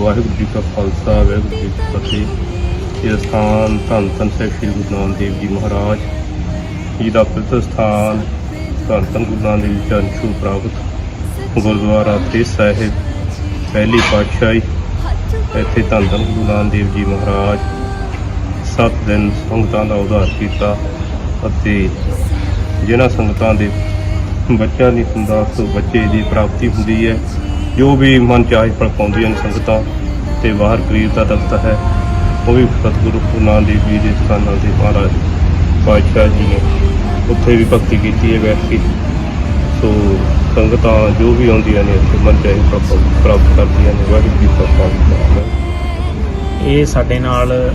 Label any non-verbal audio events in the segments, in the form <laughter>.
ਵਾਹਿਗੁਰੂ ਜੀ ਕਾ ਖਾਲਸਾ, ਵਾਹਿਗੁਰੂ ਜੀ ਕੀ ਫਤਿਹ। ਇਹ ਸਥਾਨ ਧੰਨ ਧੰਨ ਸਾਹਿਬ ਸ੍ਰੀ ਗੁਰੂ ਨਾਨਕ ਦੇਵ ਜੀ ਮਹਾਰਾਜ ਜੀ ਦਾ ਪਵਿੱਤਰ ਸਥਾਨ ਧੰਨ ਧੰਨ ਗੁਰੂ ਨਾਨਕ ਦੇਵ ਜੀ ਚਰਨ ਛੂਹ ਪ੍ਰਾਪਤ ਗੁਰਦੁਆਰਾ ਤੇ ਸਾਹਿਬ, ਪਹਿਲੀ ਪਾਤਸ਼ਾਹੀ। ਇੱਥੇ ਧੰਨ ਧੰਨ ਗੁਰੂ ਨਾਨਕ ਦੇਵ ਜੀ ਮਹਾਰਾਜ ਸੱਤ ਦਿਨ ਸੰਗਤਾਂ ਦਾ ਉਧਾਰ ਕੀਤਾ ਅਤੇ ਜਿਨ੍ਹਾਂ ਸੰਗਤਾਂ ਦੇ ਬੱਚਿਆਂ ਦੀ ਸੰਦਾਸ ਤੋਂ ਬੱਚੇ ਦੀ ਪ੍ਰਾਪਤੀ ਹੁੰਦੀ ਹੈ ਜੋ ਵੀ ਮਨ ਚਾਹੇ ਫਲ ਪਾਉਂਦੀਆਂ ਨੇ ਸੰਗਤਾਂ ਤੇ ਬਾਹਰ ਕਰੀਬ ਦਾ ਦਫ਼ਤਰ ਹੈ, ਉਹ ਵੀ ਸਤਿਗੁਰੂ ਗੁਰੂ ਨਾਨਕ ਦੇਵ ਜੀ ਦੇ ਸਥਾਨ ਤੇ ਮਹਾਰਾਜ ਪਾਤਸ਼ਾਹ ਜੀ ਨੇ ਉੱਥੇ ਵੀ ਭਗਤੀ ਕੀਤੀ ਹੈ ਬੈਠ ਕੇ। ਸੋ ਸੰਗਤਾਂ ਜੋ ਵੀ ਆਉਂਦੀਆਂ ਨੇ ਇੱਥੇ ਮਨ ਚਾਹੇ ਪ੍ਰਾਪਤ- ਪ੍ਰਾਪਤ ਕਰਦੀਆਂ ਨੇ, ਵਾਹਿਗੁਰੂ ਜੀ ਕਾ ਖਾਲਸਾ। ਇਹ ਸਾਡੇ ਨਾਲ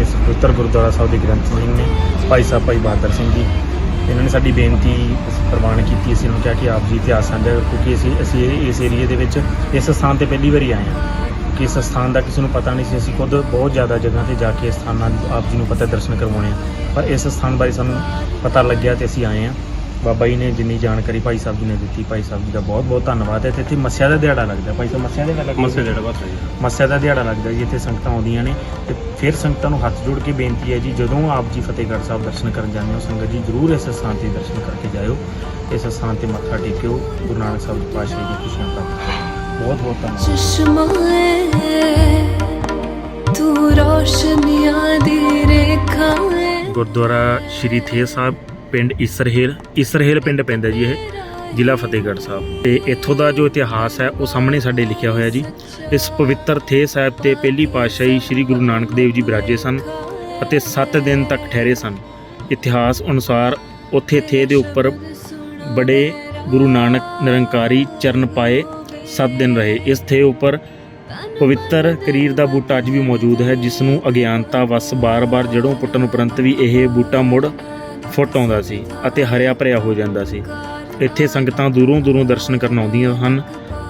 ਇਸ ਪਵਿੱਤਰ ਗੁਰਦੁਆਰਾ ਸਾਹਿਬ ਦੇ ਗ੍ਰੰਥ ਸਿੰਘ ਨੇ, ਭਾਈ ਸਾਹਿਬ ਭਾਈ ਬਹਾਦਰ ਸਿੰਘ ਜੀ। ਇਹਨਾਂ ਨੇ ਸਾਡੀ ਬੇਨਤੀ ਪ੍ਰਵਾਨ ਕੀਤੀ, ਅਸੀਂ ਉਹਨਾਂ ਨੂੰ ਕਿਹਾ ਕਿ ਆਪ ਜੀ ਇਤਿਹਾਸ ਸਾਂਝਾ ਕਰੋ ਕਿਉਂਕਿ ਅਸੀਂ ਅਸੀਂ ਇਹ- ਇਸ ਏਰੀਏ ਦੇ ਵਿੱਚ ਇਸ ਸਥਾਨ ਤੇ ਪਹਿਲੀ ਵਾਰੀ ਆਏ ਹਾਂ। ਕਿ ਇਸ ਸਥਾਨ ਦਾ ਕਿਸੇ ਨੂੰ ਪਤਾ ਨਹੀਂ ਸੀ, ਅਸੀਂ ਖੁਦ ਬਹੁਤ ਜ਼ਿਆਦਾ ਜਗ੍ਹਾ ਤੇ ਜਾ ਕੇ ਇਸ ਸਥਾਨਾਂ ਆਪ ਜੀ ਨੂੰ ਪਤਾ ਦਰਸ਼ਨ ਕਰਵਾਉਣੇ ਆ। ਪਰ ਇਸ ਸਥਾਨ ਬਾਰੇ ਸਾਨੂੰ ਪਤਾ ਲੱਗਿਆ ਤੇ ਅਸੀਂ ਆਏ ਹਾਂ। ਬਾਬਾ ਜੀ ਨੇ ਜਿੰਨੀ ਜਾਣਕਾਰੀ ਭਾਈ ਸਾਹਿਬ ਜੀ ਨੇ ਦਿੱਤੀ ਭਾਈ ਸਾਹਿਬ ਜੀ ਦਾ ਬਹੁਤ ਬਹੁਤ ਧੰਨਵਾਦ ਹੈ। ਤੇ ਇੱਥੇ ਮੱਸਿਆ ਦਾ ਦਿਹਾੜਾ ਲੱਗਦਾ। ਭਾਈ ਸਾਹਿਬ ਮੱਸਿਆ ਦਾ ਲੱਗਦਾ? ਮੱਸਿਆ ਦਾ ਦਿਹਾੜਾ ਜੀ। ਮੱਸਿਆ ਦਾ ਦਿਹਾੜਾ ਲੱਗਦਾ ਜੀ ਇੱਥੇ ਸੰਗਤਾਂ ਆਉਂਦੀਆਂ ਨੇ ਤੇ ਫਿਰ ਸੰਗਤਾਂ ਨੂੰ ਹੱਥ ਜੋੜ ਕੇ ਬੇਨਤੀ ਹੈ ਜੀ ਜਦੋਂ ਆਪ ਜੀ ਫਤਿਹਗੜ੍ਹ ਸਾਹਿਬ ਦਰਸ਼ਨ ਕਰਨ ਜਾਂਦੇ ਹੋ ਸੰਗਤ ਜੀ ਜ਼ਰੂਰ ਇਸ ਸਥਾਨ ਤੇ ਦਰਸ਼ਨ ਕਰਕੇ ਜਾਇਓ। ਇਸ ਸਥਾਨ ਤੇ ਮੱਥਾ ਟੇਕਿਓ। ਗੁਰੂ ਨਾਨਕ ਸਾਹਿਬ ਜੀ ਪਾਤਸ਼ਾਹ ਦੀ ਖੁਸ਼ੀਆਂ ਪ੍ਰਾਪਤ ਬਹੁਤ ਬਹੁਤ ਧੰਨਵਾਦ। ਤੂੰ ਰੋਸ਼ਨੀਆਂ ਦੀ ਰੇਖਾ ਗੁਰਦੁਆਰਾ ਸ਼੍ਰੀ ਥੇ ਸਾਹਿਬ ਪਿੰਡ ਇਸਰਹੇਲ ਇਸਰਹੇਲ ਪਿੰਡ ਪੈਂਦਾ ਜੀ ਇਹ, ਜ਼ਿਲ੍ਹਾ ਫਤਿਹਗੜ੍ਹ ਸਾਹਿਬ। ਤੇ ਇੱਥੋਂ ਦਾ ਜੋ ਇਤਿਹਾਸ ਹੈ, ਉਹ ਸਾਹਮਣੇ ਸਾਡੇ ਲਿਖਿਆ ਹੋਇਆ ਜੀ। ਇਸ ਪਵਿੱਤਰ ਥੇ ਸਾਹਿਬ ਤੇ ਪਹਿਲੀ ਪਾਤਸ਼ਾਹੀ ਸ੍ਰੀ ਗੁਰੂ ਨਾਨਕ ਦੇਵ ਜੀ ਬਿਰਾਜੇ ਸਨ ਅਤੇ 7 ਦਿਨ ਤੱਕ ਠਹਿਰੇ ਸਨ। ਇਤਿਹਾਸ ਅਨੁਸਾਰ ਉੱਥੇ ਥੇ ਦੇ ਉੱਪਰ ਬੜੇ ਗੁਰੂ ਨਾਨਕ ਨਿਰੰਕਾਰੀ ਚਰਨ ਪਾਏ 7 ਦਿਨ ਰਹੇ। ਇਸ ਥੇ ਉੱਪਰ ਪਵਿੱਤਰ ਕਰੀਰ ਦਾ ਬੂਟਾ ਅੱਜ ਵੀ ਮੌਜੂਦ ਹੈ ਜਿਸ ਨੂੰ ਅਗਿਆਨਤਾ ਵਸ ਬਾਰ-ਬਾਰ ਜੜੋਂ ਪੁੱਟਣ ਉਪਰੰਤ ਵੀ ਇਹ ਬੂਟਾ ਮੁੜ ਫੁੱਟ ਆਉਂਦਾ ਸੀ ਅਤੇ ਹਰਿਆ ਭਰਿਆ ਹੋ ਜਾਂਦਾ ਸੀ। ਇੱਥੇ ਸੰਗਤਾਂ ਦੂਰੋਂ ਦੂਰੋਂ ਦਰਸ਼ਨ ਕਰਨ ਆਉਂਦੀਆਂ ਹਨ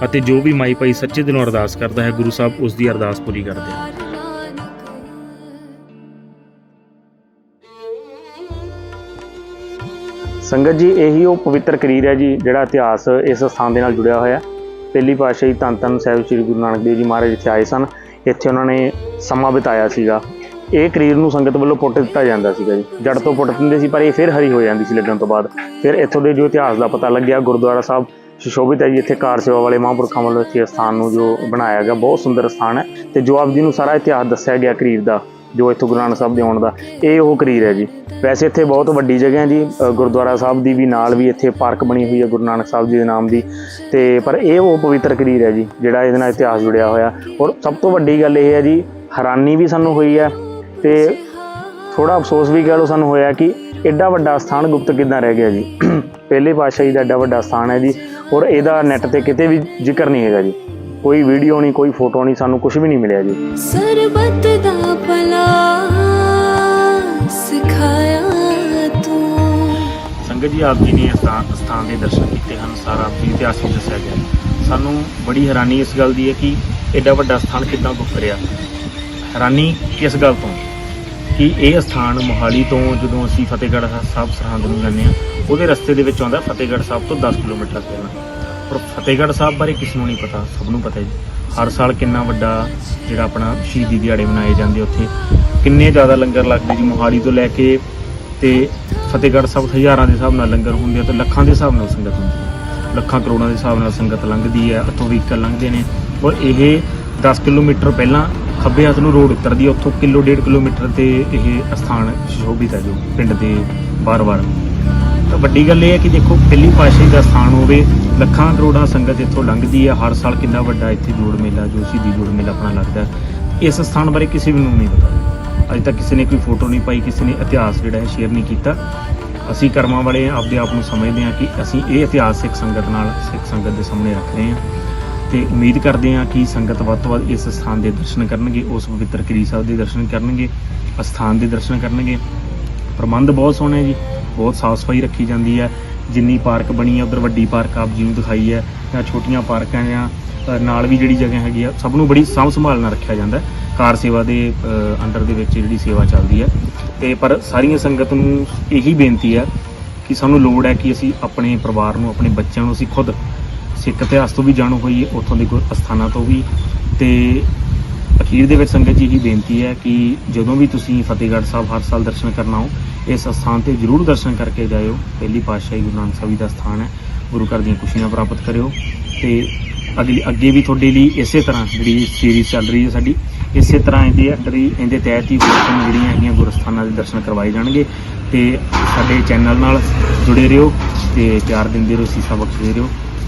ਅਤੇ ਜੋ ਵੀ ਮਾਈ ਭਾਈ ਸੱਚੇ ਦਿਲੋਂ ਅਰਦਾਸ ਕਰਦਾ ਹੈ, ਗੁਰੂ ਸਾਹਿਬ ਉਸ ਦੀ ਅਰਦਾਸ ਪੂਰੀ ਕਰਦੇ ਹਨ। ਸੰਗਤ ਜੀ, ਇਹੀ ਉਹ ਪਵਿੱਤਰ ਕਰੀਰ ਹੈ ਜੀ, ਜਿਹੜਾ ਇਤਿਹਾਸ ਇਸ ਸਥਾਨ ਦੇ ਨਾਲ ਜੁੜਿਆ ਹੋਇਆ ਹੈ। ਪਹਿਲੀ ਪਾਤਸ਼ਾਹੀ ਧੰਨ ਧੰਨ ਸਾਹਿਬ ਸ੍ਰੀ ਗੁਰੂ ਨਾਨਕ ਦੇਵ ਜੀ ਮਹਾਰਾਜ ਇੱਥੇ ਆਏ ਸਨ। ਇੱਥੇ ਉਹਨਾਂ ਨੇ ਸਮਾਂ ਬਿਤਾਇਆ ਸੀਗਾ। ਇਹ ਕਰੀਰ ਨੂੰ ਸੰਗਤ ਵੱਲੋਂ ਪੁੱਟ ਦਿੱਤਾ ਜਾਂਦਾ ਸੀਗਾ ਜੀ। ਜੜ ਤੋਂ ਪੁੱਟ ਦਿੰਦੇ ਸੀ, ਪਰ ਇਹ ਫਿਰ ਹਰੀ ਹੋ ਜਾਂਦੀ ਸੀ ਲੱਗਣ ਤੋਂ ਬਾਅਦ। ਫਿਰ ਇੱਥੋਂ ਦੇ ਜੋ ਇਤਿਹਾਸ ਦਾ ਪਤਾ ਲੱਗਿਆ, ਗੁਰਦੁਆਰਾ ਸਾਹਿਬ ਸੁਸ਼ੋਭਿਤ ਹੈ ਜੀ। ਇੱਥੇ ਕਾਰ ਸੇਵਾ ਵਾਲੇ ਮਹਾਂਪੁਰਖਾਂ ਵੱਲੋਂ ਇੱਥੇ ਸਥਾਨ ਨੂੰ ਜੋ ਬਣਾਇਆ ਗਿਆ, ਬਹੁਤ ਸੁੰਦਰ ਸਥਾਨ ਹੈ। ਤੇ ਜੋ ਆਪ ਜੀ ਨੂੰ ਸਾਰਾ ਇਤਿਹਾਸ ਦੱਸਿਆ ਗਿਆ ਕਰੀਰ ਦਾ, ਜੋ ਇੱਥੋਂ ਗੁਰੂ ਨਾਨਕ ਸਾਹਿਬ ਦੇ ਆਉਣ ਦਾ, ਇਹ ਉਹ ਕਰੀਰ ਹੈ ਜੀ। ਵੈਸੇ ਇੱਥੇ ਬਹੁਤ ਵੱਡੀ ਜਗ੍ਹਾ ਹੈ ਜੀ। ਗੁਰਦੁਆਰਾ ਸਾਹਿਬ ਦੀ ਵੀ ਨਾਲ ਵੀ ਇੱਥੇ ਪਾਰਕ ਬਣੀ ਹੋਈ ਹੈ ਗੁਰੂ ਨਾਨਕ ਸਾਹਿਬ ਜੀ ਦੇ ਨਾਮ ਦੀ। ਤੇ, ਪਰ ਇਹ ਉਹ ਪਵਿੱਤਰ ਕਰੀਰ ਹੈ ਜੀ, ਜਿਹੜਾ ਇਹਦੇ ਨਾਲ ਇਤਿਹਾਸ ਜੁੜਿਆ ਹੋਇਆ। ਔਰ ਸਭ ਤੋਂ ਵੱਡੀ ਗੱਲ ਇਹ ਹੈ ਜੀ, ਹੈਰਾਨੀ ਵੀ ਸਾਨੂੰ ਹੋਈ ਹੈ। ਤੇ ਥੋੜਾ ਅਫਸੋਸ ਵੀ ਕਹਿ ਲਓ ਸਾਨੂੰ ਹੋਇਆ ਕਿ ਐਡਾ ਵੱਡਾ ਸਥਾਨ ਗੁਪਤ ਕਿੱਦਾਂ ਰਹਿ ਗਿਆ ਜੀ? <clears throat> ਪਹਿਲੇ ਪਾਤਸ਼ਾਹੀ ਦਾ ਐਡਾ ਵੱਡਾ ਸਥਾਨ ਹੈ ਜੀ ਔਰ ਇਹਦਾ ਨੈਟ ਤੇ ਕਿਤੇ ਵੀ ਜ਼ਿਕਰ ਨਹੀਂ ਹੈਗਾ ਜੀ। ਕੋਈ ਵੀਡੀਓ ਨਹੀਂ ਕੋਈ ਫੋਟੋ ਨਹੀਂ ਸਾਨੂੰ ਕੁਝ ਵੀ ਨਹੀਂ ਮਿਲਿਆ ਜੀ। ਸਰਬਤ ਦਾ ਭਲਾ ਸਿਖਾਇਆ ਤੂੰ। ਸੰਗਤ ਜੀ ਆਪ ਜੀ ਨੇ ਇਸ ਸਥਾਨ ਸਥਾਨ ਦੇ ਦਰਸ਼ਨ ਕੀਤੇ ਹਨ ਸਾਰਾ ਆਪ ਜੀ ਇਤਿਹਾਸ ਵਿੱਚ ਦੱਸਿਆ ਗਿਆ। ਸਾਨੂੰ ਬੜੀ ਹੈਰਾਨੀ ਇਸ ਗੱਲ ਦੀ ਹੈ ਕਿ ਐਡਾ ਵੱਡਾ ਸਥਾਨ ਕਿੱਦਾਂ ਗੁਪਤ ਰਿਹਾ? ਹੈਰਾਨੀ ਕਿਸ ਗੱਲ ਤੋਂ? ਕਿ ਇਹ ਸਥਾਨ ਮੋਹਾਲੀ ਤੋਂ ਜਦੋਂ ਅਸੀਂ ਫਤਿਹਗੜ੍ਹ ਸਾਹਿਬ ਸਰਹੰਦ ਨੂੰ ਜਾਂਦੇ ਹਾਂ, ਉਹਦੇ ਰਸਤੇ ਦੇ ਵਿੱਚ ਆਉਂਦਾ ਫਤਿਹਗੜ੍ਹ ਸਾਹਿਬ ਤੋਂ 10 ਕਿਲੋਮੀਟਰ ਪਹਿਲਾਂ ਪਰ ਫਤਿਹਗੜ੍ਹ ਸਾਹਿਬ ਬਾਰੇ ਕਿਸ ਨੂੰ ਨਹੀਂ ਪਤਾ, ਸਭ ਨੂੰ ਪਤਾ ਹੈ ਜੀ। ਹਰ ਸਾਲ ਕਿੰਨਾ ਵੱਡਾ ਜਿਹੜਾ ਆਪਣਾ ਸ਼ਹੀਦੀ ਦਿਹਾੜੇ ਮਨਾਏ ਜਾਂਦੇ ਉੱਥੇ। ਕਿੰਨੇ ਜ਼ਿਆਦਾ ਲੰਗਰ ਲੱਗਦੇ ਜੀ ਮੋਹਾਲੀ ਤੋਂ ਲੈ ਕੇ ਤੇ ਫਤਿਹਗੜ੍ਹ ਸਾਹਿਬ ਹਜ਼ਾਰਾਂ ਦੇ ਹਿਸਾਬ ਨਾਲ ਲੰਗਰ ਹੁੰਦੇ ਆ ਤੇ ਲੱਖਾਂ ਦੇ ਹਿਸਾਬ ਨਾਲ ਸੰਗਤ ਹੁੰਦੀ ਹੈ। ਲੱਖਾਂ ਕਰੋੜਾਂ ਦੇ ਹਿਸਾਬ ਨਾਲ ਸੰਗਤ ਲੰਘਦੀ ਹੈ ਇੱਥੋਂ ਵਹੀਕਲ ਲੰਘਦੇ ਨੇ। ਔਰ ਇਹ 10 ਕਿਲੋਮੀਟਰ ਪਹਿਲਾਂ ਖੱਬੇ ਹੱਥ ਨੂੰ ਰੋਡ ਉਤਰਦੀ ਹੈ ਉੱਥੋਂ ਕਿਲੋ ਡੇਢ ਕਿਲੋਮੀਟਰ ਤੇ ਇਹ ਸਥਾਨ ਸ਼ੋਭਿਤ ਹੈ ਜੋ ਪਿੰਡ ਦੇ ਬਾਰ-ਬਾਰ ਤਾਂ ਵੱਡੀ ਗੱਲ ਇਹ ਹੈ ਕਿ ਦੇਖੋ, ਪਹਿਲੀ ਪਾਤਸ਼ਾਹੀ ਦਾ ਸਥਾਨ ਹੋਵੇ, ਲੱਖਾਂ ਕਰੋੜਾਂ ਸੰਗਤ ਇੱਥੋਂ ਲੰਘਦੀ ਹੈ, ਹਰ ਸਾਲ ਕਿੰਨਾ ਵੱਡਾ ਇੱਥੇ ਜੋੜ ਮੇਲਾ ਜੋ ਸ਼ਹੀਦੀ ਜੋੜ ਮੇਲਾ ਆਪਣਾ ਲੱਗਦਾ ਇਸ ਸਥਾਨ ਬਾਰੇ ਕਿਸੇ ਵੀ ਨੂੰ ਨਹੀਂ ਪਤਾ। ਅਜੇ ਤੱਕ ਕਿਸੇ ਨੇ ਕੋਈ ਫੋਟੋ ਨਹੀਂ ਪਾਈ, ਕਿਸੇ ਨੇ ਇਤਿਹਾਸ ਜਿਹੜਾ ਹੈ ਸ਼ੇਅਰ ਨਹੀਂ ਕੀਤਾ। ਅਸੀਂ ਕਰਮਾਂ ਵਾਲੇ ਆਪਦੇ ਆਪ ਨੂੰ ਸਮਝਦੇ ਹਾਂ ਕਿ ਅਸੀਂ ਇਹ ਇਤਿਹਾਸ ਸਿੱਖ ਸੰਗਤ ਨਾਲ, ਸਿੱਖ ਸੰਗਤ ਦੇ ਸਾਹਮਣੇ ਰੱਖ ਰਹੇ ਹਾਂ। ਤੇ ਉਮੀਦ ਕਰਦੇ ਹਾਂ ਕਿ ਸੰਗਤ ਵੱਧ ਤੋਂ ਵੱਧ ਇਸ ਸਥਾਨ ਦੇ ਦਰਸ਼ਨ ਕਰਨਗੇ, ਉਸ ਪਵਿੱਤਰ ਕਰੀ ਸਾਹਿਬ ਦੇ ਦਰਸ਼ਨ ਕਰਨਗੇ ਅਸਥਾਨ ਦੇ ਦਰਸ਼ਨ ਕਰਨਗੇ। ਪ੍ਰਬੰਧ ਬਹੁਤ ਸੋਹਣੇ ਜੀ, ਬਹੁਤ ਸਾਫ਼ ਸਫ਼ਾਈ ਰੱਖੀ ਜਾਂਦੀ ਹੈ ਜਿੰਨੀ ਪਾਰਕ ਬਣੀ ਹੈ ਉਧਰ ਵੱਡੀ ਪਾਰਕ ਆਪ ਜੀ ਨੂੰ ਦਿਖਾਈ ਹੈ ਜਾਂ ਛੋਟੀਆਂ ਪਾਰਕਾਂ ਜਾਂ ਨਾਲ ਵੀ ਜਿਹੜੀ ਜਗ੍ਹਾ ਹੈਗੀ ਆ, ਸਭ ਨੂੰ ਬੜੀ ਸਾਂਭ ਸੰਭਾਲ ਨਾਲ ਰੱਖਿਆ ਜਾਂਦਾ ਕਾਰ ਸੇਵਾ ਦੇ ਅੰਡਰ ਦੇ ਵਿੱਚ ਜਿਹੜੀ ਸੇਵਾ ਚੱਲਦੀ ਹੈ ਤੇ ਪਰ ਸਾਰੀਆਂ ਸੰਗਤ ਨੂੰ ਇਹੀ ਬੇਨਤੀ ਹੈ ਕਿ ਸਾਨੂੰ ਲੋੜ ਹੈ ਕਿ ਅਸੀਂ ਆਪਣੇ ਪਰਿਵਾਰ ਨੂੰ, ਆਪਣੇ ਬੱਚਿਆਂ ਨੂੰ ਅਸੀਂ ਖੁਦ ਸਿੱਖ ਇਤਿਹਾਸ ਤੋਂ ਵੀ ਜਾਣੂ ਹੋਈਏ ਉੱਥੋਂ ਦੇ ਗੁਰ ਅਸਥਾਨਾਂ ਤੋਂ ਵੀ। ਤੇ ਅਖੀਰ ਦੇ ਵਿੱਚ ਸੰਗਤ ਜੀ ਹੀ ਬੇਨਤੀ ਹੈ ਕਿ ਜਦੋਂ ਵੀ ਤੁਸੀਂ ਫਤਿਹਗੜ੍ਹ ਸਾਹਿਬ ਹਰ ਸਾਲ ਦਰਸ਼ਨ ਕਰਨ ਆਓ, ਇਸ ਸਥਾਨ ਤੇ ਜ਼ਰੂਰ ਦਰਸ਼ਨ ਕਰਕੇ ਜਾਇਓ। ਪਹਿਲੀ ਪਾਤਸ਼ਾਹੀ ਗੁਰੂ ਨਾਨਕ ਸਾਹਿਬ ਜੀ ਦਾ ਸਥਾਨ ਹੈ, ਗੁਰੂ ਘਰ ਦੀਆਂ ਖੁਸ਼ੀਆਂ ਪ੍ਰਾਪਤ ਕਰਿਓ। ਤੇ ਅਗਲੀ, ਅੱਗੇ ਵੀ ਤੁਹਾਡੇ ਲਈ ਇਸੇ ਤਰ੍ਹਾਂ ਜਿਹੜੀ ਸੀਰੀਜ਼ ਚੱਲ ਰਹੀ ਹੈ ਸਾਡੀ, ਇਸੇ ਤਰ੍ਹਾਂ ਇਹਦੇ ਅੰਦਰ ਹੀ, ਇਹਦੇ ਤਹਿਤ ਹੀ ਹੋਰ ਜਿਹੜੀਆਂ ਹੈਗੀਆਂ ਗੁਰਸਥਾਨਾਂ ਦੇ ਦਰਸ਼ਨ ਕਰਵਾਏ ਜਾਣਗੇ। ਤੇ ਸਾਡੇ ਚੈਨਲ ਨਾਲ ਜੁੜੇ ਰਹੋ ਤੇ ਪਿਆਰ ਦਿੰਦੇ ਰਹੋ, ਸੀਸਾ ਬਖਸ਼ਦੇ ਰਹੋ।